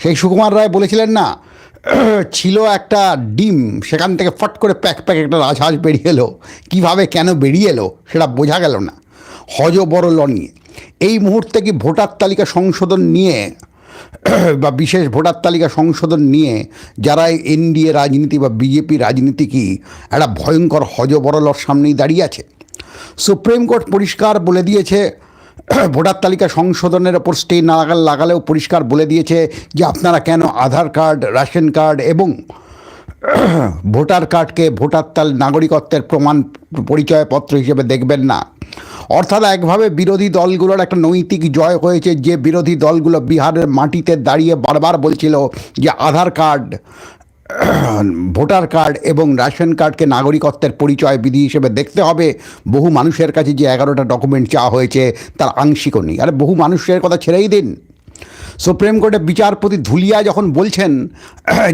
সেই সুকুমার রায় বলেছিলেন না, ছিল একটা ডিম, সেখান থেকে ফট করে প্যাক প্যাক একটা রাজহাঁস বেরিয়ে এলো। কীভাবে কেন বেরিয়ে এলো সেটা বোঝা গেল না। হজ বড় ল নিয়ে এই মুহূর্তে কি ভোটার তালিকা সংশোধন নিয়ে, বা বিশেষ ভোটার তালিকা সংশোধন নিয়ে যারা এনডিএ রাজনীতি বা বিজেপি রাজনীতি কি একটা ভয়ঙ্কর হজ হজবরলর সামনেই দাঁড়িয়ে আছে? সুপ্রিম কোর্ট পরিষ্কার বলে দিয়েছে ভোটার তালিকা সংশোধনের ওপর স্টে না লাগাল লাগালেও পরিষ্কার বলে দিয়েছে যে আপনারা কেন আধার কার্ড, রেশন কার্ড এবং ভোটার কার্ডকে ভোটার তাল নাগরিকত্বের প্রমাণ পরিচয়পত্র হিসেবে দেখবেন না। অর্থাৎ একভাবে বিরোধী দলগুলোর একটা নৈতিক জয় হয়েছে যে বিরোধী দলগুলো বিহারের মাটিতে দাঁড়িয়ে বারবার বলছিল যে আধার কার্ড ভোটার কার্ড এবং রেশন কার্ডকে নাগরিকত্বের পরিচয় বিধি হিসেবে দেখতে হবে। বহু মানুষের কাছে যে এগারোটা ডকুমেন্ট চাওয়া হয়েছে, তার আংশিকও নেই। আরে বহু মানুষের কথা ছেড়েই দিন। সুপ্রিম কোর্টের বিচারপতি ধুলিয়া যখন বলছেন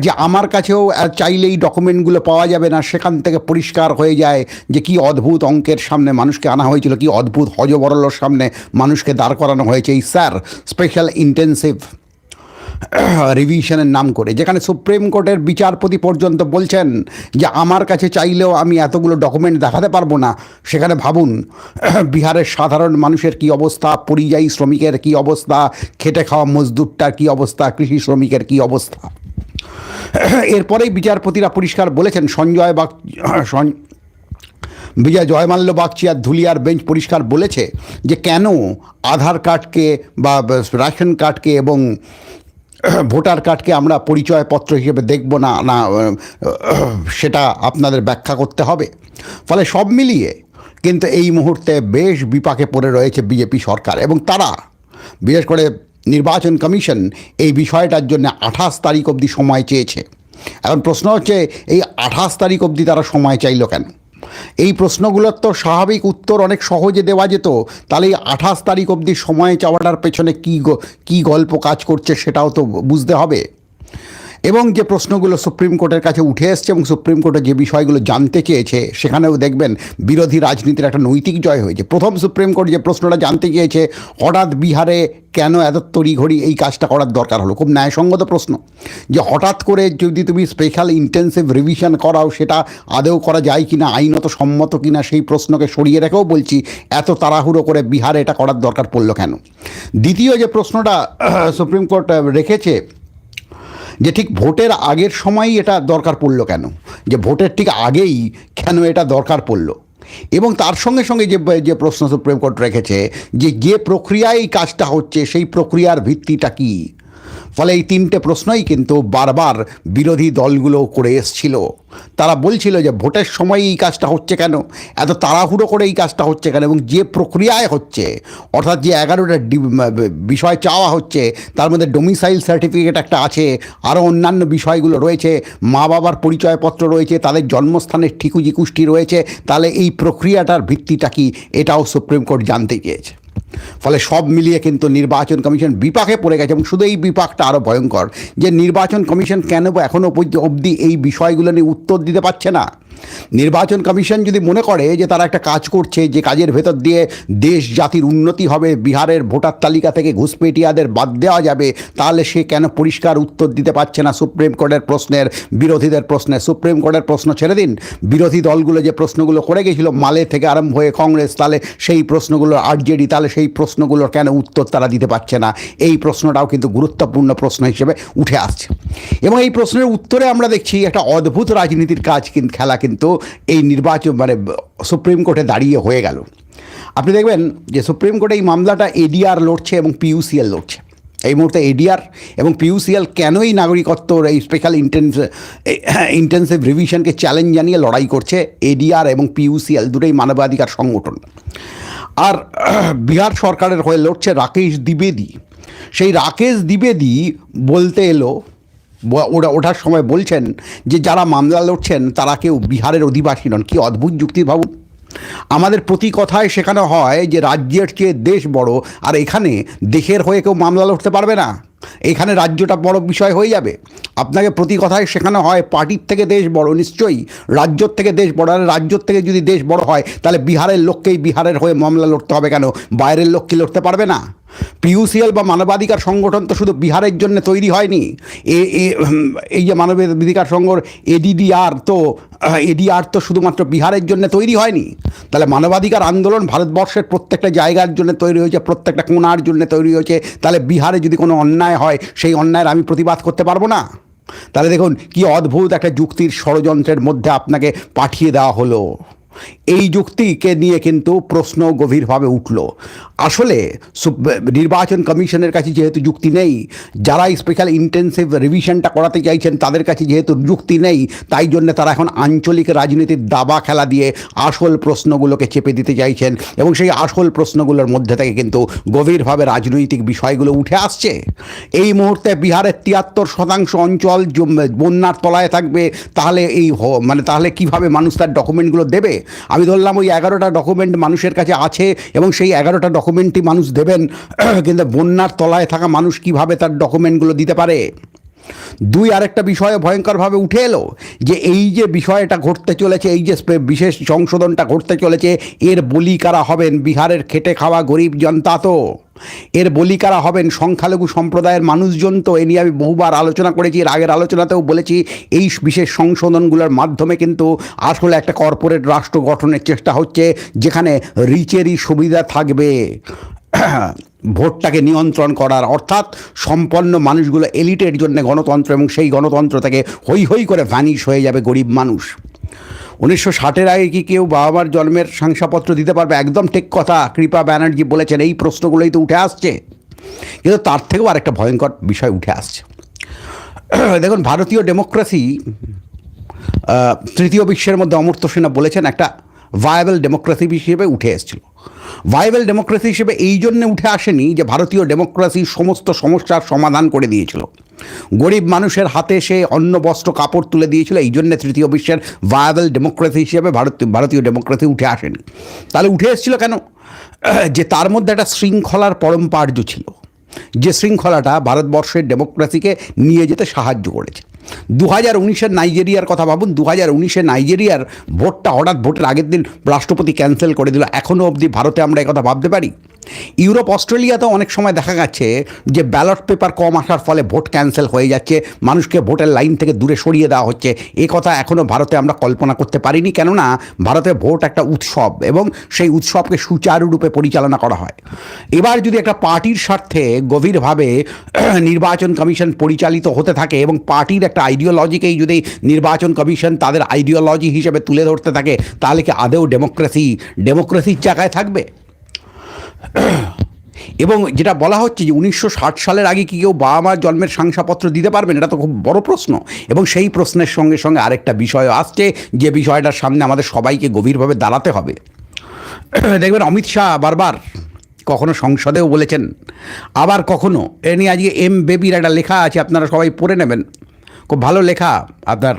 যে আমার কাছেও চাইলেই ডকুমেন্টগুলো পাওয়া যাবে না, সেখান থেকে পরিষ্কার হয়ে যায় যে কি অদ্ভুত অঙ্কের সামনে মানুষকে আনা হয়েছিল, কি অদ্ভুত হজবরলর সামনে মানুষকে দাঁড় করানো হয়েছে। এই স্যার স্পেশাল ইন্টেন্সিভ রিভিশনের নাম করে, যেখানে সুপ্রিম কোর্টের বিচারপতি পর্যন্ত বলছেন যে, আমার কাছে চাইলেও আমি এতগুলো ডকুমেন্ট দেখাতে পারব না। সেখানে ভাবুন, বিহারের সাধারণ মানুষের কি অবস্থা? পরিযায়ী শ্রমিকের কি অবস্থা? খেটে খাওয়া মজদুরটার কি অবস্থা? কৃষি শ্রমিকের কি অবস্থা? এরপরেই বিচারপতিরা পরিষ্কার বলেছেন, সঞ্জয় বাগ বিজয় জয়মাল্য বাগচি আর ধুলিয়ার বেঞ্চ পরিষ্কার বলেছে যে, কেন আধার কার্ডকে বা রেশন কার্ডকে এবং ভোটার কার্ডকে আমরা পরিচয়পত্র হিসেবে দেখব না না সেটা আপনাদের ব্যাখ্যা করতে হবে। ফলে সব মিলিয়ে কিন্তু এই মুহূর্তে বেশ বিপাকে পড়ে রয়েছে বিজেপি সরকার এবং তারা, বিশেষ করে নির্বাচন কমিশন এই বিষয়টার জন্য আঠাশ তারিখ অবধি সময় চেয়েছে। এখন প্রশ্ন হচ্ছে, এই আঠাশ তারিখ অবধি তারা সময় চাইলো কেন? এই প্রশ্নগুলোর তো স্বাভাবিক উত্তর অনেক সহজে দেওয়া যেত। তাহলে এই আঠাশ তারিখ অবধি সময় চাওয়াটার পেছনে কী কী গল্প কাজ করছে সেটাও তো বুঝতে হবে। এবং যে প্রশ্নগুলো সুপ্রিম কোর্টের কাছে উঠে এসছে এবং সুপ্রিম কোর্টে যে বিষয়গুলো জানতে চেয়েছে, সেখানেও দেখবেন বিরোধী রাজনীতির একটা নৈতিক জয় হয়েছে। প্রথম সুপ্রিম কোর্ট যে প্রশ্নটা জানতে চেয়েছে, হঠাৎ বিহারে কেন এত তড়িঘড়ি এই কাজটা করার দরকার হলো? খুব ন্যায়সঙ্গত প্রশ্ন। যে হঠাৎ করে যদি তুমি স্পেশাল ইন্টেন্সিভ রিভিশন করাও, সেটা আদেও করা যায় কি না আইনত সম্মত কি না সেই প্রশ্নকে সরিয়ে রেখেও বলছি, এত তাড়াহুড়ো করে বিহারে এটা করার দরকার পড়ল কেন? দ্বিতীয় যে প্রশ্নটা সুপ্রিম কোর্ট রেখেছে যে ঠিক ভোটের আগের সময়ই এটা দরকার পড়ল কেন? যে ভোটের ঠিক আগেই কেন এটা দরকার পড়ল? এবং তার সঙ্গে সঙ্গে যে যে প্রশ্ন সুপ্রিম কোর্ট রেখেছে যে যে প্রক্রিয়ায় কাজটা হচ্ছে সেই প্রক্রিয়ার ভিত্তিটা কী? ফলে এই তিনটে প্রশ্নই কিন্তু বারবার বিরোধী দলগুলো করে এসছিল। তারা বলছিল যে ভোটের সময় এই কাজটা হচ্ছে কেন? এত তাড়াহুড়ো করে এই কাজটা হচ্ছে কেন? এবং যে প্রক্রিয়ায় হচ্ছে, অর্থাৎ যে এগারোটা বিষয় চাওয়া হচ্ছে, তার মধ্যে ডোমিসাইল সার্টিফিকেট একটা আছে আরও অন্যান্য বিষয়গুলো রয়েছে, মা বাবার পরিচয়পত্র রয়েছে, তাদের জন্মস্থানের ঠিকুজি কুষ্টি রয়েছে, তাহলে এই প্রক্রিয়াটার ভিত্তিটা কি? এটাও সুপ্রিম কোর্ট জানতে চেয়েছে। ফলে সব মিলিয়ে কিন্তু নির্বাচন কমিশন বিপাকে পড়ে গেছে এবং শুধু এই বিপাকটা আরও ভয়ঙ্কর যে নির্বাচন কমিশন কেন এখনও অবধি এই বিষয়গুলো নিয়ে উত্তর দিতে পারছে না। নির্বাচন কমিশন যদি মনে করে যে তারা একটা কাজ করছে, যে কাজের ভেতর দিয়ে দেশ জাতির উন্নতি হবে, বিহারের ভোটার তালিকা থেকে ঘুষপেটিয়াদের বাদ দেওয়া যাবে, তাহলে সে কেন পরিষ্কার উত্তর দিতে পারছে না সুপ্রিম কোর্টের প্রশ্নের, বিরোধীদের প্রশ্নে সুপ্রিম কোর্টের প্রশ্ন ছেড়ে দিন। বিরোধী দলগুলো যে প্রশ্নগুলো করে গেছিল, মালে থেকে আরম্ভ হয়ে কংগ্রেস, তাহলে সেই প্রশ্নগুলো, আরজেডি, তাহলে সেই প্রশ্নগুলোর কেন উত্তর তারা দিতে পারছে না? এই প্রশ্নটাও কিন্তু গুরুত্বপূর্ণ প্রশ্ন হিসেবে উঠে আসছে। এবং এই প্রশ্নের উত্তরে আমরা দেখছি একটা অদ্ভুত রাজনীতির কাজ কিন্তু খেলা কিন্তু এই নির্বাচন মানে সুপ্রিম কোর্টে দাঁড়িয়ে হয়ে গেল। আপনি দেখবেন যে সুপ্রিম কোর্টে এই মামলাটা এডিআর লড়ছে এবং পিইউসিএল লড়ছে। এই মুহূর্তে এডিআর এবং পিইউসিএল কেনই নাগরিকত্বর এই স্পেশাল ইন্টেন্স ইন্টেন্সিভ রিভিশনকে চ্যালেঞ্জ জানিয়ে লড়াই করছে এডিআর এবং পিউসিএল দুটোই মানবাধিকার সংগঠন। আর বিহার সরকারের হয়ে লড়ছে রাকেশ দ্বিবেদী। সেই রাকেশ দ্বিবেদী বলতে এলো ওরা ওঠার সময় বলছেন যে যারা মামলা লড়ছেন তারা কেউ বিহারের অধিবাসী নন। কি অদ্ভুত যুক্তি ভাবুন আমাদের প্রতি কথায় শেখানো হয় যে রাজ্যের চেয়ে দেশ বড়, আর এখানে দেশের হয়ে কেউ মামলা লড়তে পারবে না। এখানে রাজ্যটা বড় বিষয় হয়ে যাবে। আপনাকে প্রতি কথায় শেখানো হয়, পার্টির থেকে দেশ বড়, নিশ্চয়ই। রাজ্যর থেকে দেশ বড়, আর রাজ্যর থেকে যদি দেশ বড় হয়, তাহলে বিহারের লোককেই বিহারের হয়ে মামলা লড়তে হবে কেন? বাইরের লোক কি লড়তে পারবে না? পিউসিএল বা মানবাধিকার সংগঠন তো শুধু বিহারের জন্য তৈরি হয়নি। এ এই যে মানবাধিকার সংঘর এডিডিআর তো এডিআর তো শুধুমাত্র বিহারের জন্য তৈরি হয়নি। তাহলে মানবাধিকার আন্দোলন ভারতবর্ষের প্রত্যেকটা জায়গার জন্য তৈরি হয়েছে, প্রত্যেকটা কোণার জন্য তৈরি হয়েছে। তাহলে বিহারে যদি কোনো অন্যায় হয়, সেই অন্যায়ের আমি প্রতিবাদ করতে পারব না? তাহলে দেখুন, কি অদ্ভুত একটা যুক্তির ষড়যন্ত্রের মধ্যে আপনাকে পাঠিয়ে দেওয়া হলো। এই যুক্তিকে নিয়ে কিন্তু প্রশ্ন গভীরভাবে উঠল। আসলে নির্বাচন কমিশনের কাছে যেহেতু যুক্তি নেই, যারা স্পেশাল ইন্টেন্সিভ রিভিশনটা করাতে চাইছেন তাদের কাছে যেহেতু যুক্তি নেই, তাই জন্য তারা এখন আঞ্চলিক রাজনীতির দাবা খেলা দিয়ে আসল প্রশ্নগুলোকে চেপে দিতে চাইছেন এবং সেই আসল প্রশ্নগুলোর মধ্যে থেকে কিন্তু গভীরভাবে রাজনৈতিক বিষয়গুলো উঠে আসছে। এই মুহূর্তে বিহারের তিয়াত্তর শতাংশ অঞ্চল বন্যার তলায় থাকবে, তাহলে এই মানে তাহলে কীভাবে মানুষ তার ডকুমেন্টগুলো দেবে? আমি ধরলাম ওই এগারোটা ডকুমেন্ট মানুষের কাছে আছে এবং সেই এগারোটা ডকুমেন্টই মানুষ দেবেন, কিন্তু বন্যার তলায় থাকা মানুষ কীভাবে তার ডকুমেন্টগুলো দিতে পারে? দুই, আরেকটা বিষয়ে ভয়ঙ্করভাবে উঠে এলো, যে এই যে বিষয়টা ঘটতে চলেছে, এই যে বিশেষ সংশোধনটা ঘটতে চলেছে, এর বলি কারা হবেন? বিহারের খেটে খাওয়া গরিব জনতা তো। এর বলি কারা হবেন সংখ্যালঘু সম্প্রদায়ের মানুষজন। তো এ নিয়ে আমি বহুবার আলোচনা করেছি, এর আগের আলোচনাতেও বলেছি, এই বিশেষ সংশোধনগুলোর মাধ্যমে কিন্তু আসলে একটা কর্পোরেট রাষ্ট্র গঠনের চেষ্টা হচ্ছে, যেখানে রিচেরই সুবিধা থাকবে। ভোটটাকে নিয়ন্ত্রণ করার, অর্থাৎ সম্পন্ন মানুষগুলো এলিটের জন্য গণতন্ত্র এবং সেই গণতন্ত্র থেকে হই হই করে ভ্যানিশ হয়ে যাবে গরিব মানুষ। উনিশশো ষাটের আগে কি কেউ বাবা মার জন্মের শংসাপত্র দিতে পারবে? একদম ঠিক কথা। কৃপা ব্যানার্জি বলেছেন, এই প্রশ্নগুলোই তো উঠে আসছে। কিন্তু তার থেকেও আরেকটা ভয়ঙ্কর বিষয় উঠে আসছে। দেখুন, ভারতীয় ডেমোক্রেসি তৃতীয় বিশ্বের মধ্যে অমর্ত্য সেনা বলেছেন, একটা ভায়াবল ডেমোক্রেসি হিসেবে উঠে এসেছিল। ভায়াবল ডেমোক্রেসি হিসেবে এই জন্যে উঠে আসেনি যে ভারতীয় ডেমোক্রেসি সমস্ত সমস্যার সমাধান করে দিয়েছিল। গরিব মানুষের হাতে সে অন্ন, বস্ত্র, কাপড় তুলে দিয়েছিল, এই জন্যে তৃতীয় বিশ্বের ভায়াবল ডেমোক্রেসি হিসেবে ভারতীয় ভারতীয় ডেমোক্রেসি উঠে আসেনি। তাহলে উঠে এসেছিল কেন? যে তার মধ্যে একটা শৃঙ্খলার পরম্পার্য ছিল। যে শৃঙ্খলাটা ভারতবর্ষের ডেমোক্রেসিকে নিয়ে যেতে সাহায্য করেছে। দু হাজার উনিশের নাইজেরিয়ার কথা ভাবুন দু হাজার উনিশে নাইজেরিয়ার ভোটটা হঠাৎ ভোটের আগের দিন রাষ্ট্রপতি ক্যান্সেল করে দিল। এখনও অবধি ভারতে আমরা কথা ভাবতে পারি? ইউরোপ, অস্ট্রেলিয়াতেও অনেক সময় দেখা গেছে যে ব্যালট পেপার কম আসার ফলে ভোট ক্যান্সেল হয়ে যাচ্ছে, মানুষকে ভোটের লাইন থেকে দূরে সরিয়ে দেওয়া হচ্ছে। এ কথা এখনও ভারতে আমরা কল্পনা করতে পারিনি, কেননা ভারতে ভোট একটা উৎসব এবং সেই উৎসবকে সুচারুরূপে পরিচালনা করা হয়। এবার যদি একটা পার্টির স্বার্থে গভীরভাবে নির্বাচন কমিশন পরিচালিত হতে থাকে এবং পার্টির একটা আইডিওলজিকেই যদি নির্বাচন কমিশন তাদের আইডিওলজি হিসেবে তুলে ধরতে থাকে, তাহলে কি আদেও ডেমোক্রেসি ডেমোক্রেসির জায়গায় থাকবে? এবং যেটা বলা হচ্ছে যে উনিশশো ষাট সালের আগে কি কেউ বাবা মার জন্মের শংসাপত্র দিতে পারবেন এটা তো খুব বড় প্রশ্ন। এবং সেই প্রশ্নের সঙ্গে সঙ্গে আরেকটা বিষয় আসছে, যে বিষয়টার সামনে আমাদের সবাইকে গভীরভাবে দাঁড়াতে হবে। দেখবেন অমিত শাহ বারবার কখনো সংসদেও বলেছেন। আবার কখনো। এ নিয়ে আজকে এম বেবির একটা লেখা আছে, আপনারা সবাই পড়ে নেবেন। খুব ভালো লেখা, আপনার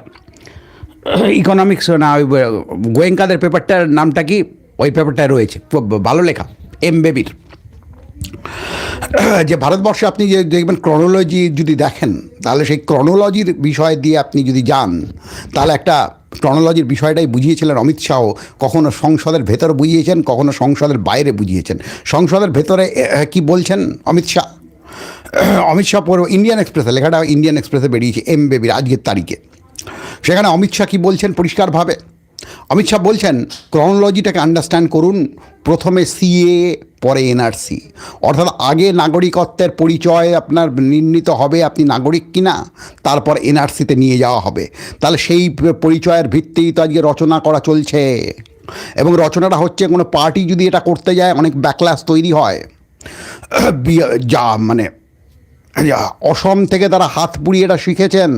ইকোনমিক্স না, ওই গোয়েঙ্কাদের পেপারটার নামটা কি? ওই পেপারটায় রয়েছে। ভালো লেখা, এম বেবির। যে ভারতবর্ষে আপনি যে দেখবেন ক্রনোলজি যদি দেখেন, তাহলে সেই ক্রনোলজির বিষয় দিয়ে আপনি যদি যান, তাহলে একটা ক্রনোলজির বিষয়টাই বুঝিয়েছিলেন অমিত শাহ। কখনো সংসদের ভেতর বুঝিয়েছেন, কখনো সংসদের বাইরে বুঝিয়েছেন। সংসদের ভেতরে কি বলছেন অমিত শাহ? অমিত শাহ পড়ব ইন্ডিয়ান এক্সপ্রেসে লেখাটা ইন্ডিয়ান এক্সপ্রেসে বেরিয়েছে এম বেবির আজকের তারিখে। সেখানে অমিত শাহ কী বলছেন পরিষ্কারভাবে? অমিত শাহ বলছেন ক্রনোলজিটাকে আন্ডারস্ট্যান্ড করুন, প্রথমে সিএ পরে এনআরসি অর্থাৎ আগে নাগরিকত্বের পরিচয় আপনার নির্ণীত হবে আপনি নাগরিক কিনা, তারপর এনআরসিতে নিয়ে যাওয়া হবে। তাহলে সেই পরিচয়ের ভিত্তিই তো আজকে রচনা করা চলছে। এবং রচনাটা হচ্ছে কোনো পার্টি যদি এটা করতে যায়, অনেক ব্যাকলাস তৈরি হয়। যা মানে অসম থেকে তারা হাত পুড়িয়ে এটা শিখেছেন।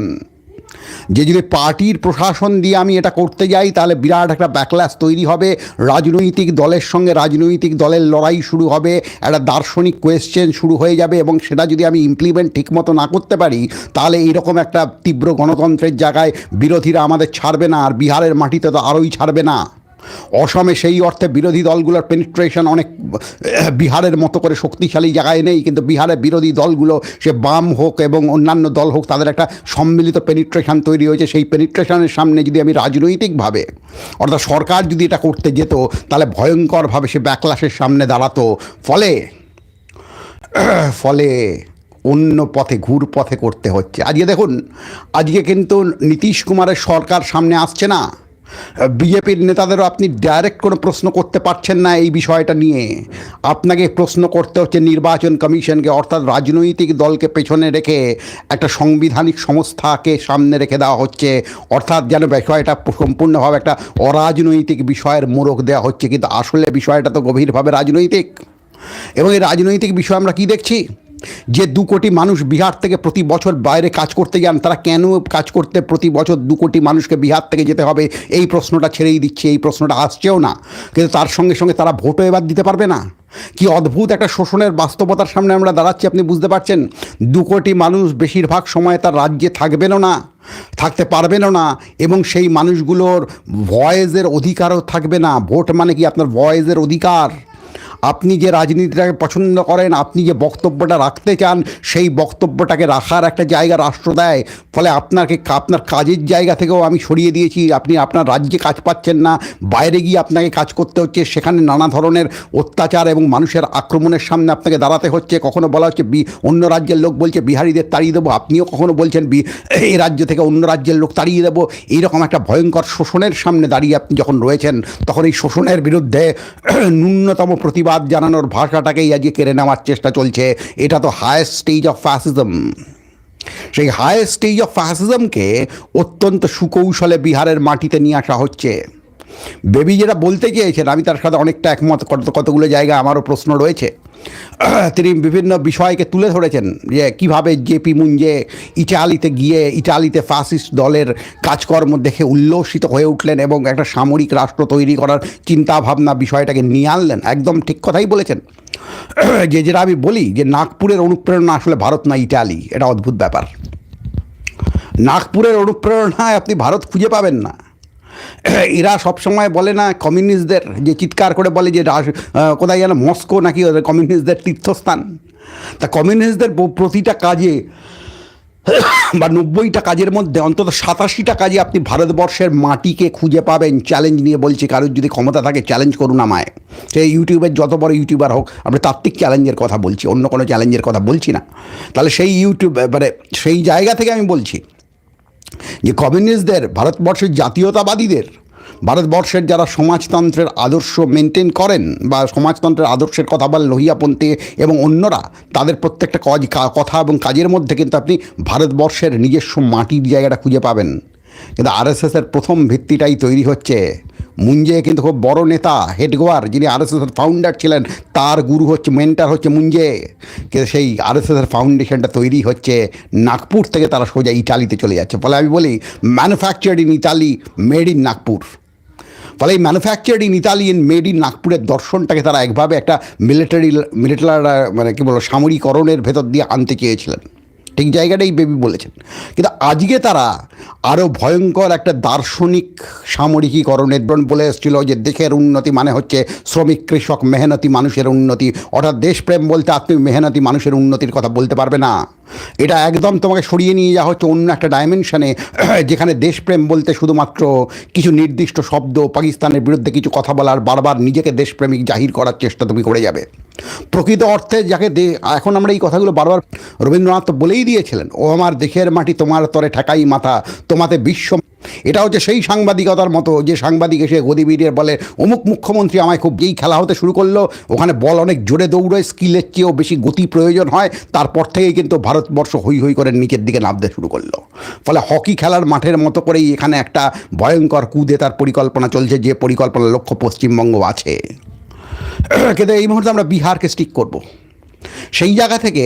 যে যদি পার্টির প্রশাসন দিয়ে আমি এটা করতে যাই, তাহলে বিরাট একটা ব্যাকলাস তৈরি হবে। রাজনৈতিক দলের সঙ্গে রাজনৈতিক দলের লড়াই শুরু হবে। একটা দার্শনিক কোয়েশ্চেন শুরু হয়ে যাবে এবং সেটা যদি আমি ইমপ্লিমেন্ট ঠিকমতো না করতে পারি, তাহলে এইরকম একটা তীব্র গণতন্ত্রের জায়গায় বিরোধীরা আমাদের ছাড়বে না, আর বিহারের মাটিতে তো আরোই ছাড়বে না। অসমে সেই অর্থে বিরোধী দলগুলোর পেনিট্রেশন অনেক, বিহারের মতো করে শক্তিশালী জায়গায় নেই, কিন্তু বিহারে বিরোধী দলগুলো, সে বাম হোক এবং অন্যান্য দল হোক, তাদের একটা সম্মিলিত পেনিট্রেশন তৈরি হয়েছে। সেই পেনিট্রেশনের সামনে যদি আমি রাজনৈতিকভাবে, অর্থাৎ সরকার যদি এটা করতে যেত, তাহলে ভয়ঙ্করভাবে সে ব্যাকলাসের সামনে দাঁড়াতো। ফলে ফলে অন্য পথে, ঘুর পথে করতে হচ্ছে। আজকে দেখুন, আজকে কিন্তু নীতিশ কুমারের সরকার সামনে আসছে না। বিজেপির নেতাদেরও আপনি ডাইরেক্ট কোনো প্রশ্ন করতে পারছেন না এই বিষয়টা নিয়ে। আপনাকে প্রশ্ন করতে হচ্ছে নির্বাচন কমিশনকে, অর্থাৎ রাজনৈতিক দলকে পেছনে রেখে একটা সাংবিধানিক সংস্থাকে সামনে রেখে দেওয়া হচ্ছে। অর্থাৎ যেন বিষয়টা সম্পূর্ণভাবে একটা অরাজনৈতিক বিষয়ের মোড়ক দেওয়া হচ্ছে। কিন্তু আসলে বিষয়টা তো গভীরভাবে রাজনৈতিক। এবং এই রাজনৈতিক বিষয় আমরা কি দেখছি? যে দু কোটি মানুষ বিহার থেকে প্রতি বছর বাইরে কাজ করতে যান, তারা কেন কাজ করতে প্রতি বছর দু কোটি মানুষকে বিহার থেকে যেতে হবে? এই প্রশ্নটা ছেড়েই দিচ্ছে, এই প্রশ্নটা আসছেও না। কিন্তু তার সঙ্গে সঙ্গে তারা ভোটও এবার দিতে পারবে না। কি অদ্ভুত একটা শোষণের বাস্তবতার সামনে আমরা দাঁড়াচ্ছি, আপনি বুঝতে পারছেন? দু কোটি মানুষ বেশিরভাগ সময় তার রাজ্যে থাকবেনও না, থাকতে পারবেনও না, এবং সেই মানুষগুলোর ভয়েসের অধিকারও থাকবে না। ভোট মানে কি আপনার ভয়েসের অধিকার? আপনি যে রাজনীতিটাকে পছন্দ করেন, আপনি যে বক্তব্যটা রাখতে চান, সেই বক্তব্যটাকে রাখার একটা জায়গা রাষ্ট্র দেয়। ফলে আপনাকে আপনার কাজের জায়গা থেকেও আমি সরিয়ে দিয়েছি। আপনি আপনার রাজ্যে কাজ পাচ্ছেন না। বাইরে গিয়ে আপনাকে কাজ করতে হচ্ছে। সেখানে নানা ধরনের অত্যাচার এবং মানুষের আক্রমণের সামনে আপনাকে দাঁড়াতে হচ্ছে। কখনো বলা হচ্ছে অন্য রাজ্যের লোক বলছে, বিহারিদের তাড়িয়ে দেবো। আপনিও কখনো বলছেন বি, এই রাজ্য থেকে অন্য রাজ্যের লোক তাড়িয়ে দেবো। এইরকম একটা ভয়ঙ্কর শোষণের সামনে দাঁড়িয়ে আপনি যখন রয়েছেন, তখন এই শোষণের বিরুদ্ধে ন্যূনতম প্রতিবাদ জানানোর ভাষাটাকেই আজকে কেড়ে নেওয়ার চেষ্টা চলছে। এটা তো হায়েস্ট স্টেজ অফ ফ্যাসিজম সেই হায়েস্ট স্টেজ অফ ফ্যাসিজমকে অত্যন্ত সুকৌশলে বিহারের মাটিতে নিয়ে আসা হচ্ছে। বেবি যেটা বলতে চেয়েছেন, আমি তার সাথে অনেকটা একমত, কত, কতগুলো জায়গায় আমারও প্রশ্ন রয়েছে। তিনি বিভিন্ন বিষয়কে তুলে ধরেছেন যে কীভাবে জেপি মুঞ্জে ইটালিতে গিয়ে ইটালিতে ফ্যাসিস্ট দলের কাজকর্ম দেখে উল্লসিত হয়ে উঠলেন এবং একটা সামরিক রাষ্ট্র তৈরি করার চিন্তাভাবনা বিষয়টাকে নিয়ে আনলেন। একদম ঠিক কথাই বলেছেন। যে যেটা আমি বলি যে নাগপুরের অনুপ্রেরণা আসলে ভারত না ইটালি, এটা অদ্ভুত ব্যাপার। নাগপুরের অনুপ্রেরণায় আপনি ভারত খুঁজে পাবেন না। এরা সবসময় বলে না কমিউনিস্টদের, যে চিৎকার করে বলে যে কোথায় যেন মস্কো নাকি ওদের কমিউনিস্টদের তীর্থস্থান। তা কমিউনিস্টদের প্রতিটা কাজে বা নব্বইটা কাজের মধ্যে অন্তত সাতাশিটা কাজে আপনি ভারতবর্ষের মাটিকে খুঁজে পাবেন চ্যালেঞ্জ নিয়ে বলছি কারোর যদি ক্ষমতা থাকে চ্যালেঞ্জ করুন আমায়। সে ইউটিউবের যত বড় ইউটিউবার হোক, আমরা তাত্ত্বিক চ্যালেঞ্জের কথা বলছি, অন্য কোনো চ্যালেঞ্জের কথা বলছি না। তাহলে সেই ইউটিউব মানে সেই জায়গা থেকে আমি বলছি। যে কমিউনিস্টদের, ভারতবর্ষের জাতীয়তাবাদীদের, ভারতবর্ষের যারা সমাজতন্ত্রের আদর্শ মেনটেন করেন বা সমাজতন্ত্রের আদর্শের কথা বলেন লোহিয়াপন্থী এবং অন্যরা, তাদের প্রত্যেকটা কাজ কথা এবং কাজের মধ্যে কিন্তু আপনি ভারতবর্ষের নিজস্ব মাটির জায়গাটা খুঁজে পাবেন। কিন্তু আরএসএসের প্রথম ভিত্তিটাই তৈরি হচ্ছে। মুঞ্জে কিন্তু খুব বড় নেতা, হেডগোয়ার যিনি আরএসএসের ফাউন্ডার ছিলেন, তার গুরু হচ্ছে মেন্টার হচ্ছে মুঞ্জে। সেই আরএসএসের ফাউন্ডেশনটা তৈরি হচ্ছে নাগপুর থেকে তারা সোজা ইটালিতে চলে যাচ্ছে। ফলে আমি বলি manufactured in Italy made in Nagpur ফলে এই manufactured in Italian made in নাগপুরের দর্শনটাকে তারা একভাবে একটা মিলিটারি মিলিটারি মানে কী বলব সামরিকরণের ভেতর দিয়ে আনতে চেয়েছিলেন। ঠিক জায়গাটাই বেবি বলেছেন। কিন্তু আজকে তারা আরও ভয়ঙ্কর একটা দার্শনিক সামরিকীকরণের বলে এসেছিল যে দেশের উন্নতি মানে হচ্ছে শ্রমিক, কৃষক, মেহনতি মানুষের উন্নতি। অর্থাৎ দেশপ্রেম বলতে আপনি মেহনতি মানুষের উন্নতির কথা বলতে পারবে না। এটা একদম তোমাকে সরিয়ে নিয়ে যাওয়া হচ্ছে অন্য একটা ডাইমেনশনে যেখানে দেশপ্রেম বলতে শুধুমাত্র কিছু নির্দিষ্ট শব্দ, পাকিস্তানের বিরুদ্ধে কিছু কথা বলার, বারবার নিজেকে দেশপ্রেমিক জাহির করার চেষ্টা তুমি করে যাবে। প্রকৃত অর্থে যাকে এখন আমরা এই কথাগুলো বারবার রবীন্দ্রনাথ বলেই দিয়েছিলেন। ও আমার দেশের মাটি তোমার তরে ঠেকাই মাথা, তোমাতে বিশ্ব এটা হচ্ছে সেই সাংবাদিকতার মতো, যে সাংবাদিক এসে গদিবিদের বলে, অমুক মুখ্যমন্ত্রী আমায় খুব যেই খেলা হতে শুরু করল, ওখানে বল অনেক জোরে দৌড়োয়, স্কিলের চেয়েও বেশি গতি প্রয়োজন হয়, তারপর থেকেই কিন্তু ভারতবর্ষ হই হই করে নিচের দিকে নামতে শুরু করল। ফলে হকি খেলার মাঠের মতো করেই এখানে একটা ভয়ঙ্কর কুদে তার পরিকল্পনা চলছে, যে পরিকল্পনার লক্ষ্য পশ্চিমবঙ্গ আছে। কিন্তু এই মুহূর্তে আমরা বিহারকে স্টিক করব। সেই জায়গা থেকে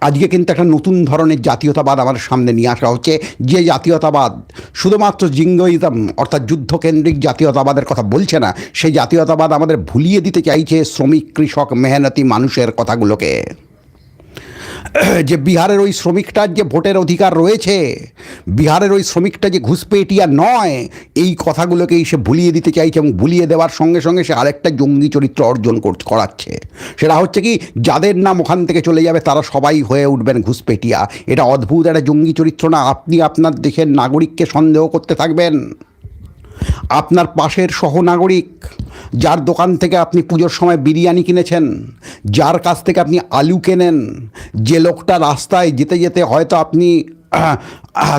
আজকে কিন্তু একটা নতুন ধরনের জাতীয়তাবাদ আমাদের সামনে নিয়ে আসা হচ্ছে। যে জাতীয়তাবাদ শুধুমাত্র জিঙ্গইজম অর্থাৎ যুদ্ধকেন্দ্রিক জাতীয়তাবাদের কথা বলছে না, সেই জাতীয়তাবাদ আমাদের ভুলিয়ে দিতে চাইছে শ্রমিক, কৃষক, মেহনতি মানুষের কথাগুলোকে। যে বিহারের ওই শ্রমিকটার যে ভোটের অধিকার রয়েছে, বিহারের ওই শ্রমিকটা যে ঘুষপেটিয়া নয়, এই কথাগুলোকেই সে ভুলিয়ে দিতে চাইছে এবং ভুলিয়ে দেওয়ার সঙ্গে সঙ্গে সে আরেকটা জঙ্গি চরিত্র অর্জন কর- করাচ্ছে। সেটা হচ্ছে কি, যাদের নাম ওখান থেকে চলে যাবে, তারা সবাই হয়ে উঠবেন ঘুষপেটিয়া। এটা অদ্ভুত একটা জঙ্গি চরিত্র না, আপনি আপনার দেশের নাগরিককে সন্দেহ করতে থাকবেন। আপনার পাশের সহনাগরিক, যার দোকান থেকে আপনি পুজোর সময় বিরিয়ানি কিনেছেন, যার কাছ থেকে আপনি আলু কেনেন, যে লোকটা রাস্তায় যেতে যেতে হয়তো আপনি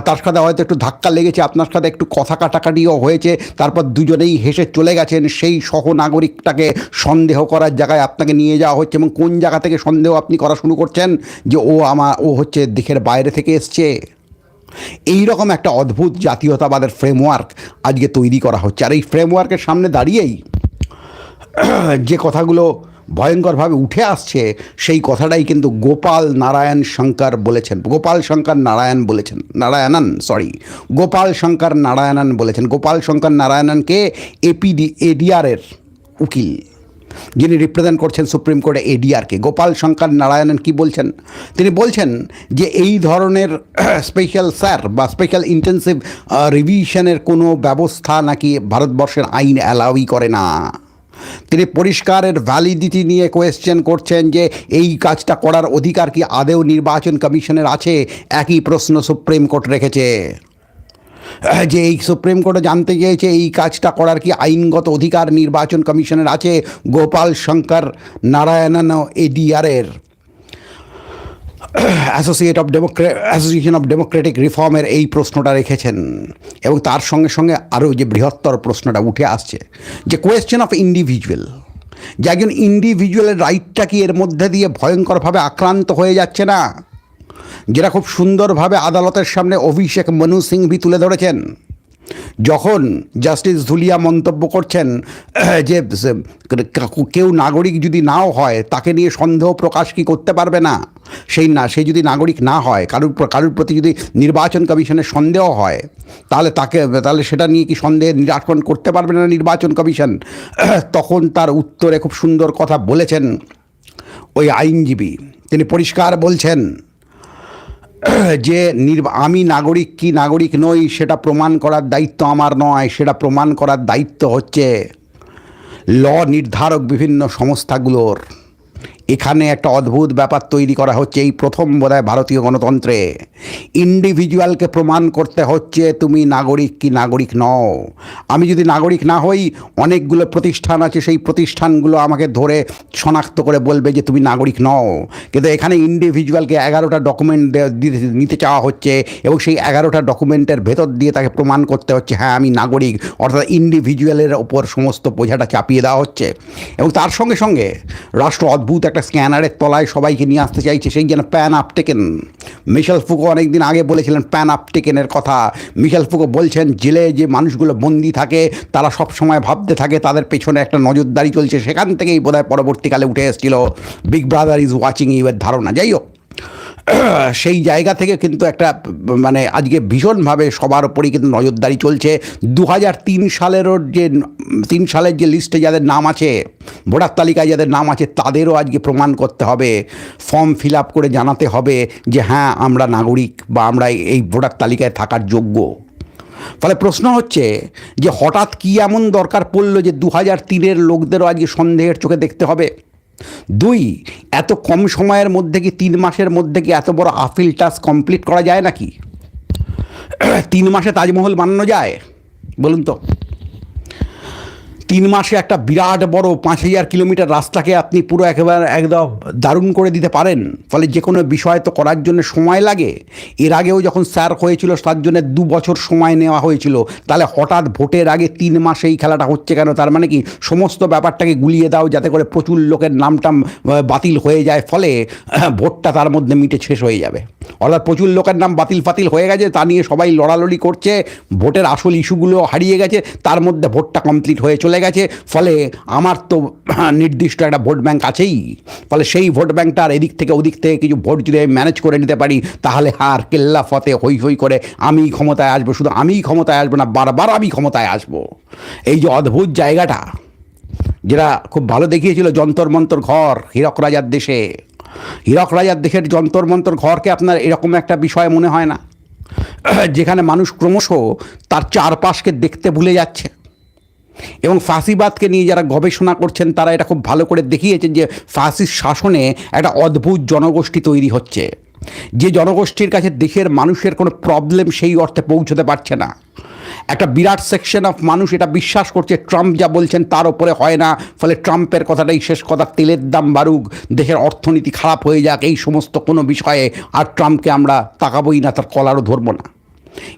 তার সাথে হয়তো একটু ধাক্কা লেগেছে, আপনার সাথে একটু কথা কাটাকাটিও হয়েছে, তারপর দুজনেই হেসে চলে গেছেন, সেই সহনাগরিকটাকে সন্দেহ করার জায়গায় আপনাকে নিয়ে যাওয়া হচ্ছে এবং কোন জায়গা থেকে সন্দেহ আপনি করা শুরু করছেন যে ও আমার ও হচ্ছে দিকের বাইরে থেকে এসছে? এই রকম একটা অদ্ভুত জাতীয়তাবাদের ফ্রেমওয়ার্ক আজকে তৈরি করা হচ্ছে। আর এই ফ্রেমওয়ার্কের সামনে দাঁড়িয়েই যে কথাগুলো ভয়ঙ্করভাবে উঠে আসছে, সেই কথাটাই কিন্তু গোপাল নারায়ণ শঙ্কর বলেছেন। গোপাল শঙ্কর নারায়ণ বলেছেন। নারায়ণন সরি গোপাল শঙ্কর নারায়ণন বলেছেন। গোপাল শঙ্কর নারায়ণনকে এপিডি, এডিআরের উকিল যিনি রিপ্রেজেন্ট করছেন সুপ্রিম কোর্টে এডিআরকে গোপাল শঙ্কর নারায়ণন কি বলছেন? তিনি বলছেন যে এই ধরনের স্পেশাল স্যার বা স্পেশাল ইন্টেন্সিভ রিভিশনের কোনো ব্যবস্থা নাকি ভারতবর্ষের আইন অ্যালাউই করে না। তিনি পরিষ্কারের ভ্যালিডিটি নিয়ে কোয়েশ্চেন করছেন যে এই কাজটা করার অধিকার কি আদেও নির্বাচন কমিশনের আছে? একই প্রশ্ন সুপ্রিম কোর্ট রেখেছে। যে এই সুপ্রিম কোর্টে জানতে চেয়েছে এই কাজটা করার কি আইনগত অধিকার নির্বাচন কমিশনের আছে Gopal Shankar Narayanan এডিআরের। Associate of democratic association of democratic রিফর্মের এই প্রশ্নটা রেখেছেন। এবং তার সঙ্গে সঙ্গে আরও যে বৃহত্তর প্রশ্নটা উঠে আসছে, যে কোয়েশ্চেন অফ ইন্ডিভিজুয়াল যে একজন ইন্ডিভিজুয়ালের রাইটটা কি এর মধ্যে দিয়ে ভয়ঙ্করভাবে আক্রান্ত হয়ে যাচ্ছে না? যেটা খুব সুন্দরভাবে আদালতের সামনে অভিষেক মনু সিংভি তুলে ধরেছেন। যখন জাস্টিস ধুলিয়া মন্তব্য করছেন, যে কেউ নাগরিক যদি নাও হয়, তাকে নিয়ে সন্দেহ প্রকাশ কি করতে পারবে না? সেই না, সে যদি নাগরিক না হয়, কারুর কারুর প্রতি যদি নির্বাচন কমিশনের সন্দেহ হয়, তাহলে তাকে, তাহলে সেটা নিয়ে কি সন্দেহ নিরাকরণ করতে পারবে না নির্বাচন কমিশন? তখন তার উত্তরে খুব সুন্দর কথা বলেছেন ওই আইনজীবী। তিনি পরিষ্কার বলছেন যে আমি নাগরিক কি নাগরিক নই, সেটা প্রমাণ করার দায়িত্ব আমার নয়, সেটা প্রমাণ করার দায়িত্ব হচ্ছে ল নির্ধারক বিভিন্ন সংস্থাগুলোর। এখানে একটা অদ্ভুত ব্যাপার তৈরি করা হচ্ছে। এই প্রথম বোধহয় ভারতীয় গণতন্ত্রে। ইন্ডিভিজুয়ালকে প্রমাণ করতে হচ্ছে তুমি নাগরিক কি নাগরিক নও। আমি যদি নাগরিক না হই, অনেকগুলো প্রতিষ্ঠান আছে, সেই প্রতিষ্ঠানগুলো আমাকে ধরে শনাক্ত করে বলবে যে তুমি নাগরিক নও। কিন্তু এখানে ইন্ডিভিজুয়ালকে এগারোটা ডকুমেন্ট নিতে চাওয়া হচ্ছে এবং সেই এগারোটা ডকুমেন্টের ভেতর দিয়ে তাকে প্রমাণ করতে হচ্ছে হ্যাঁ আমি নাগরিক। অর্থাৎ ইন্ডিভিজুয়ালের ওপর সমস্ত বোঝাটা চাপিয়ে দেওয়া হচ্ছে। এবং তার সঙ্গে সঙ্গে রাষ্ট্র অদ্ভুত একটা স্ক্যানারের তলায় সবাইকে নিয়ে আসতে চাইছে, সেই যেন প্যান আপটেকেন মিশেল ফুকো অনেকদিন আগে বলেছিলেন প্যান আপটেকেনের কথা। মিশেল ফুকো বলছেন, জেলে যে মানুষগুলো বন্দি থাকে, তারা সব সময় ভাবতে থাকে তাদের পেছনে একটা নজরদারি চলছে। সেখান থেকেই বোধহয় পরবর্তীকালে উঠে এসেছিল big brother is watching you এর ধারণা। যাই হোক সেই জায়গা থেকে কিন্তু একটা মানে আজকে ভীষণভাবে সবার ওপরই কিন্তু নজরদারি চলছে। দু হাজার তিন সালেরও যে, তিন সালের যে লিস্টে যাদের নাম আছে, ভোটার তালিকায় যাদের নাম আছে, তাদেরও আজকে প্রমাণ করতে হবে। ফর্ম ফিল আপ করে জানাতে হবে যে হ্যাঁ আমরা নাগরিক বা আমরা এই ভোটার তালিকায় থাকার যোগ্য। ফলে প্রশ্ন হচ্ছে যে, হঠাৎ কী এমন দরকার পড়ল যে দু হাজার তিনের লোকদেরও আজকে সন্দেহের চোখে দেখতে হবে? দুই, এত কম সময়ের মধ্যে কি তিন মাসের মধ্যে কি এত বড় আফিল টাস্ক কমপ্লিট করা যায় নাকি? তিন মাসে তাজমহল বানানো যায়? বলুন তো। তিন মাসে একটা বিরাট বড় পাঁচ হাজার কিলোমিটার রাস্তাকে আপনি পুরো একেবারে একদম দারুণ করে দিতে পারেন। ফলে যে কোনো বিষয় তো করার জন্য সময় লাগে। এর আগেও যখন স্যার হয়েছিল, তার জন্য দু বছর সময় নেওয়া হয়েছিল। তাহলে হঠাৎ ভোটের আগে তিন মাসে এই খেলাটা হচ্ছে কেন? তার মানে কি, সমস্ত ব্যাপারটাকে গুলিয়ে দাও, যাতে করে প্রচুর লোকের নামটাম বাতিল হয়ে যায়। ফলে ভোটটা তার মধ্যে মিটে শেষ হয়ে যাবে। অর্থাৎ প্রচুর লোকের নাম বাতিল ফাতিল হয়ে গেছে, তা নিয়ে সবাই লড়ালড়ি করছে, ভোটের আসল ইস্যুগুলো হারিয়ে গেছে, তার মধ্যে ভোটটা কমপ্লিট হয়ে চলে গেছে, ফলে আমার তো নির্দিষ্ট একটা ভোট ব্যাঙ্ক আছেই, ফলে সেই ভোট ব্যাঙ্কটার এদিক থেকে ওদিক থেকে কিছু ভোট যদি আমি ম্যানেজ করে নিতে পারি, তাহলে হার কেল্লা ফতে হই হই করে আমি ক্ষমতায় আসব, শুধু আমিই ক্ষমতায় আসব না, বারবার আমি ক্ষমতায় আসব। এই যে অদ্ভুত জায়গাটা, যেটা খুব ভালো দেখিয়েছিল যন্তর মন্তর ঘর, হীরক রাজার দেশে হীরক রাজার দেশের যন্তর মন্তর ঘরকে আপনার এরকম একটা বিষয় মনে হয় না? যেখানে মানুষ ক্রমশ তার চারপাশকে দেখতে ভুলে যাচ্ছে। এবং ফাঁসিবাদকে নিয়ে যারা গবেষণা করছেন, তারা এটা খুব ভালো করে দেখিয়েছেন যে ফাঁসির শাসনে একটা অদ্ভুত জনগোষ্ঠী তৈরি হচ্ছে। যে জনগোষ্ঠীর কাছে দেশের মানুষের কোনো প্রবলেম সেই অর্থে পৌঁছতে পারছে না। একটা বিরাট সেকশন অফ মানুষ এটা বিশ্বাস করছে ট্রাম্প যা বলছেন তার ওপরে হয় না। ফলে ট্রাম্পের কথাটাই শেষ কথা, তেলের দাম বাড়ুক, দেশের অর্থনীতি খারাপ হয়ে যাক, এই সমস্ত কোনো বিষয়ে আর ট্রাম্পকে আমরা তাকাবোই না, তার কলারও ধরবো না।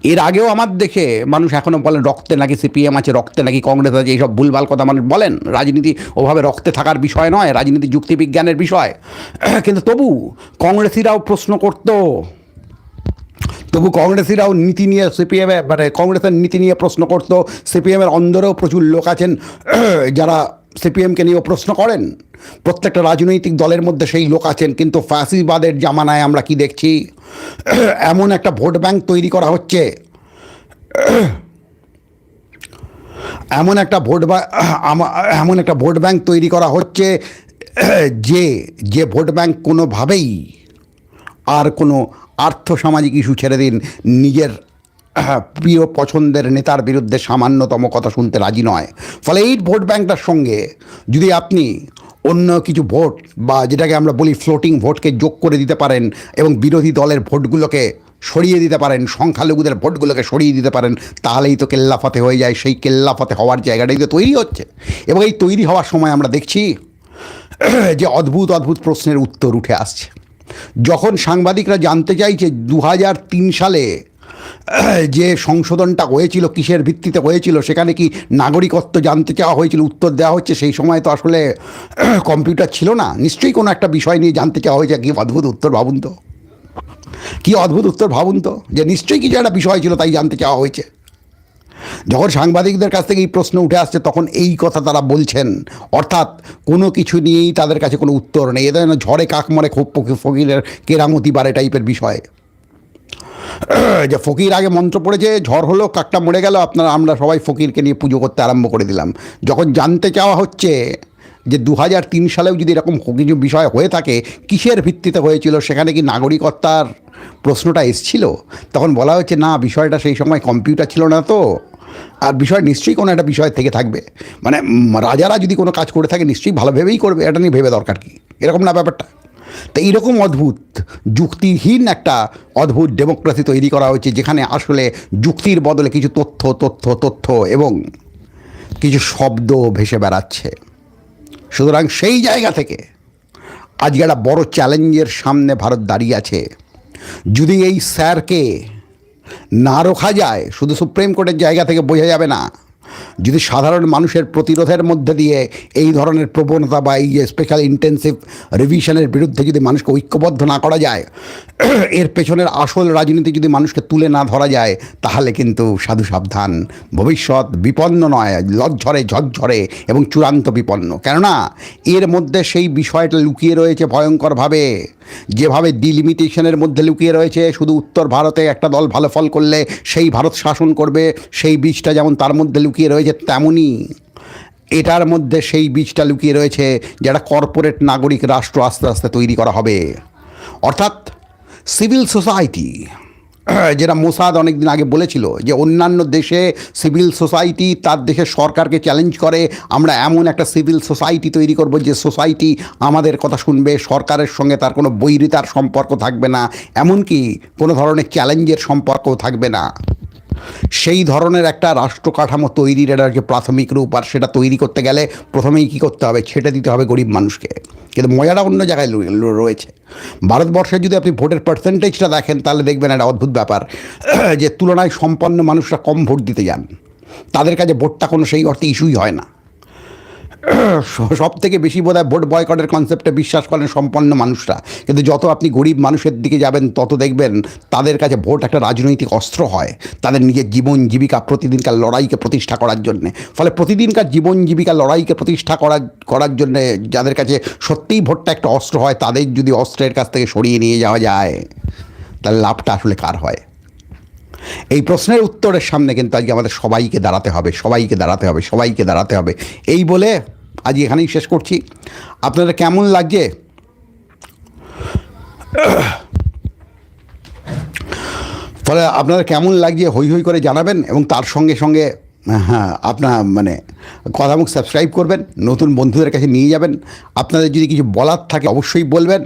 এর আগেও আমার দেখে মানুষ এখনও বলেন রক্তে নাকি সিপিএম আছে, রক্তে নাকি কংগ্রেস আছে, এইসব ভুলভাল কথা মানুষ বলেন। রাজনীতি ওভাবে রক্তে থাকার বিষয় নয়, রাজনীতি যুক্তিবিজ্ঞানের বিষয়। কিন্তু তবু কংগ্রেসিরাও প্রশ্ন করতো তবু কংগ্রেসিরাও নীতি নিয়ে সিপিএমে মানে কংগ্রেসের নীতি নিয়ে প্রশ্ন করতো। সিপিএমের অন্দরেও প্রচুর লোক আছেন। যারা সিপিএমকে নিয়েও প্রশ্ন করেন, প্রত্যেকটা রাজনৈতিক দলের মধ্যে সেই লোক আছেন। কিন্তু ফ্যাসিবাদের জামানায় আমরা কি দেখছি? এমন একটা ভোট ব্যাংক তৈরি করা হচ্ছে। এমন একটা ভোট এমন একটা ভোট ব্যাংক তৈরি করা হচ্ছে, যে যে ভোট ব্যাংক কোনোভাবেই আর কোনো আর্থসামাজিক ইস্যু ছেড়ে দিন। নিজের প্রিয় পছন্দের নেতার বিরুদ্ধে সামান্যতম কথা শুনতে রাজি নয়। ফলে এই ভোট ব্যাংকটার সঙ্গে যদি আপনি অন্য কিছু ভোট বা যেটাকে আমরা বলি ফ্লোটিং ভোটকে যোগ করে দিতে পারেন এবং বিরোধী দলের ভোটগুলোকে সরিয়ে দিতে পারেন, সংখ্যালঘুদের ভোটগুলোকে সরিয়ে দিতে পারেন, তাহলেই তো কেল্লাফাতে হয়ে যায়। সেই কেল্লাফাতে হওয়ার জায়গাটাই তো তৈরি হচ্ছে। এবং এই তৈরি হওয়ার সময় আমরা দেখছি যে অদ্ভুত অদ্ভুত প্রশ্নের উত্তর উঠে আসছে। যখন সাংবাদিকরা জানতে চাইছে দু সালে, যে সংশোধনটা হয়েছিল, কিসের ভিত্তিতে হয়েছিল, সেখানে কি নাগরিকত্ব জানতে চাওয়া হয়েছিল, উত্তর দেওয়া হচ্ছে, সেই সময় তো আসলে কম্পিউটার ছিল না। নিশ্চয়ই কোনো একটা বিষয় নিয়ে জানতে চাওয়া হয়েছে। কি অদ্ভুত উত্তর ভাবুন তো। কি অদ্ভুত উত্তর ভাবুন তো। যে নিশ্চয়ই কিছু একটা বিষয় ছিল তাই জানতে চাওয়া হয়েছে। যখন সাংবাদিকদের কাছ থেকে এই প্রশ্ন উঠে আসছে, তখন এই কথা তারা বলছেন। অর্থাৎ কোনো কিছু নিয়েই তাদের কাছে কোনো উত্তর নেই। এদের ঝড়ে কাক মরে খুব ফকি- ফকিরের কেরামতি বাড়ে টাইপের বিষয়। যে ফকির আগে মন্ত্র পড়েছে, ঝড় হলো, কাকটা মরে গেল, আপনারা, আমরা সবাই ফকিরকে নিয়ে পুজো করতে আরম্ভ করে দিলাম। যখন জানতে চাওয়া হচ্ছে যে দু হাজার তিন সালেও যদি এরকম কিছু বিষয় হয়ে থাকে, কিসের ভিত্তিতে হয়েছিল, সেখানে কি নাগরিকত্বার প্রশ্নটা এসছিল? তখন বলা হচ্ছে, না, বিষয়টা সেই সময় কম্পিউটার ছিল না তো। আর বিষয় নিশ্চয়ই কোনো একটা বিষয় থেকে থাকবে। মানে রাজারা যদি কোনো কাজ করে থাকে, নিশ্চয়ই ভালো ভেবেই করবে, এটা নিয়ে ভেবে দরকার কি? এরকম না ব্যাপারটা। তো এইরকম অদ্ভুত, যুক্তিহীন একটা অদ্ভুত ডেমোক্রেসি তৈরি করা হয়েছে, যেখানে আসলে যুক্তির বদলে কিছু তথ্য তথ্য তথ্য এবং কিছু শব্দ ভেসে বেড়াচ্ছে। সুতরাং সেই জায়গা থেকে আজকে একটা বড় চ্যালেঞ্জের সামনে ভারত দাঁড়িয়ে আছে। যদি এই স্যারকে না রোখা যায়, শুধু সুপ্রিম কোর্টের জায়গা থেকে বোঝা যাবে না। যদি সাধারণ মানুষের প্রতিরোধের মধ্যে দিয়ে এই ধরনের প্রবণতা বা এই যে স্পেশাল ইন্টেন্সিভ রিভিশনের বিরুদ্ধে যদি মানুষকে ঐক্যবদ্ধ না করা যায়, এর পেছনের আসল রাজনীতি যদি মানুষকে তুলে না ধরা যায়, তাহলে কিন্তু সাধু সাবধান। ভবিষ্যৎ বিপন্ন নয়, লজ্ঝরে, ঝরঝরে এবং চূড়ান্ত বিপন্ন। কেননা, এর মধ্যে সেই বিষয়টা লুকিয়ে রয়েছে ভয়ঙ্করভাবে। যেভাবে ডিলিমিটেশনের মধ্যে লুকিয়ে রয়েছে, শুধু উত্তর ভারতে একটা দল ভালো ফল করলে সেই ভারত শাসন করবে, সেই বীজটা যেমন তার মধ্যে লুকিয়ে রয়েছে, তেমনই এটার মধ্যে সেই বীজটা লুকিয়ে রয়েছে, যেটা কর্পোরেট নাগরিক রাষ্ট্র আস্তে আস্তে তৈরি করা হবে। অর্থাৎ সিভিল সোসাইটি যেটা মোসাদ অনেকদিন আগে বলেছিল যে অন্যান্য দেশে সিভিল সোসাইটি তার দেশের সরকারকে চ্যালেঞ্জ করে, আমরা এমন একটা সিভিল সোসাইটি তৈরি করব যে সোসাইটি আমাদের কথা শুনবে, সরকারের সঙ্গে তার কোনো বৈরিতার সম্পর্ক থাকবে না, এমনকি কোনো ধরনের চ্যালেঞ্জের সম্পর্কও থাকবে না। সেই ধরনের একটা রাষ্ট্র কাঠামো তৈরির এটা যে প্রাথমিক রূপ, আর সেটা তৈরি করতে গেলে প্রথমেই কী করতে হবে? ছেটে দিতে হবে গরিব মানুষকে। কিন্তু মজাটা অন্য জায়গায় রয়েছে। ভারতবর্ষে যদি আপনি ভোটের পার্সেন্টেজটা দেখেন, তাহলে দেখবেন একটা অদ্ভুত ব্যাপার। যে তুলনায় সম্পন্ন মানুষরা কম ভোট দিতে যান। তাদের কাছে ভোটটা কোনো সেই অর্থে ইস্যুই হয় না। সব থেকে বেশি বোধ হয় ভোট বয়কটের কনসেপ্টে বিশ্বাস করেন সম্পন্ন মানুষরা। কিন্তু যত আপনি গরিব মানুষের দিকে যাবেন, তত দেখবেন তাদের কাছে ভোট একটা রাজনৈতিক অস্ত্র হয় তাদের নিজের জীবন জীবিকা প্রতিদিনকার লড়াইকে প্রতিষ্ঠা করার জন্যে। ফলে প্রতিদিনকার জীবন জীবিকা লড়াইকে প্রতিষ্ঠা করার করার জন্যে যাদের কাছে সত্যিই ভোটটা একটা অস্ত্র হয়, তাদের যদি অস্ত্রের কাছ থেকে সরিয়ে নিয়ে যাওয়া যায়, তাহলে লাভটা আসলে কার হয়? এই প্রশ্নের উত্তরের সামনে কিন্তু আজকে আমাদের সবাইকে দাঁড়াতে হবে, সবাইকে দাঁড়াতে হবে, সবাইকে দাঁড়াতে হবে। এই বলে আজ এখানেই শেষ করছি। আপনাদের কেমন লাগছে? ফলে আপনারা কেমন লাগছে হই হই করে জানাবেন এবং তার সঙ্গে সঙ্গে হ্যাঁ আপনার মানে কথামুখ সাবস্ক্রাইব করবেন, নতুন বন্ধুদের কাছে নিয়ে যাবেন। আপনাদের যদি কিছু বলার থাকে অবশ্যই বলবেন।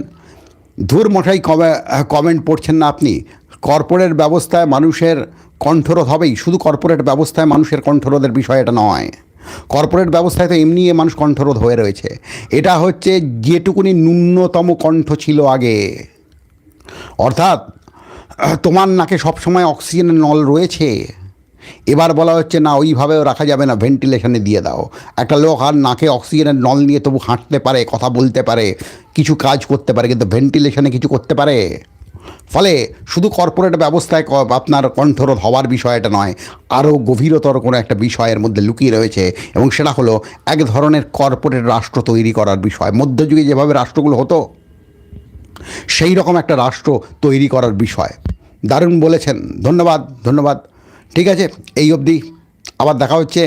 ধুর মশাই কমে কমেন্ট পড়ছেন না আপনি। কর্পোরেট ব্যবস্থায় মানুষের কণ্ঠরোধ হবেই। শুধু কর্পোরেট ব্যবস্থায় মানুষের কণ্ঠরোধের বিষয় এটা নয়। কর্পোরেট ব্যবস্থায় তো এমনি মানুষ কণ্ঠরোধ হয়ে রয়েছে। এটা হচ্ছে যেটুকুনি ন্যূনতম কণ্ঠ ছিল আগে। অর্থাৎ, তোমার নাকে সবসময় অক্সিজেনের নল রয়েছে। এবার বলা হচ্ছে, না, ওইভাবেও রাখা যাবে না, ভেন্টিলেশনে দিয়ে দাও। একটা লোক আর নাকে অক্সিজেনের নল নিয়ে তবু হাঁটতে পারে, কথা বলতে পারে, কিছু কাজ করতে পারে, কিন্তু ভেন্টিলেশনে কিছু করতে পারে? ফলে শুধু কর্পোরেট ব্যবস্থায় আপনার কণ্ঠরোধ হওয়ার বিষয় এটা নয়, আরও গভীরতর কোনো একটা বিষয়ের মধ্যে লুকিয়ে রয়েছে এবং সেটা হলো এক ধরনের কর্পোরেট রাষ্ট্র তৈরি করার বিষয়। মধ্যযুগে যেভাবে রাষ্ট্রগুলো হতো, সেই রকম একটা রাষ্ট্র তৈরি করার বিষয়। দারুণ বলেছেন। ধন্যবাদ ধন্যবাদ। ঠিক আছে, এই অবধি আবার দেখা হচ্ছে।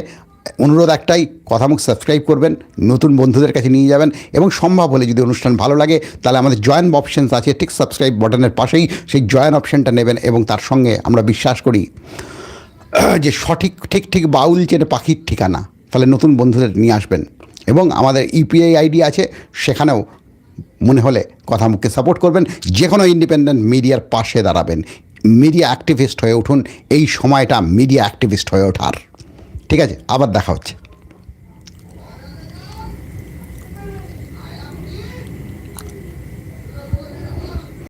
অনুরোধ একটাই, কথা মুখ সাবস্ক্রাইব করবেন, নতুন বন্ধুদের কাছে নিয়ে যাবেন এবং সম্ভব হলে যদি অনুষ্ঠান ভালো লাগে, তাহলে আমাদের জয়েন অপশানস আছে ঠিক সাবস্ক্রাইব বাটনের পাশেই সেই জয়েন অপশানটা নেবেন এবং তার সঙ্গে আমরা বিশ্বাস করি, যে সঠিক, ঠিক ঠিক বাউল চেনে পাখির ঠিকানা, তাহলে নতুন বন্ধুদের নিয়ে আসবেন। এবং আমাদের ইউপিআই আইডি আছে, সেখানেও মনে হলে কথা মুখকে সাপোর্ট করবেন যে কোনো ইন্ডিপেন্ডেন্ট মিডিয়ার পাশে দাঁড়াবেন। মিডিয়া অ্যাক্টিভিস্ট হয়ে উঠুন, এই সময়টা মিডিয়া অ্যাক্টিভিস্ট হয়ে ওঠার। ঠিক আছে আবার দেখা হচ্ছে।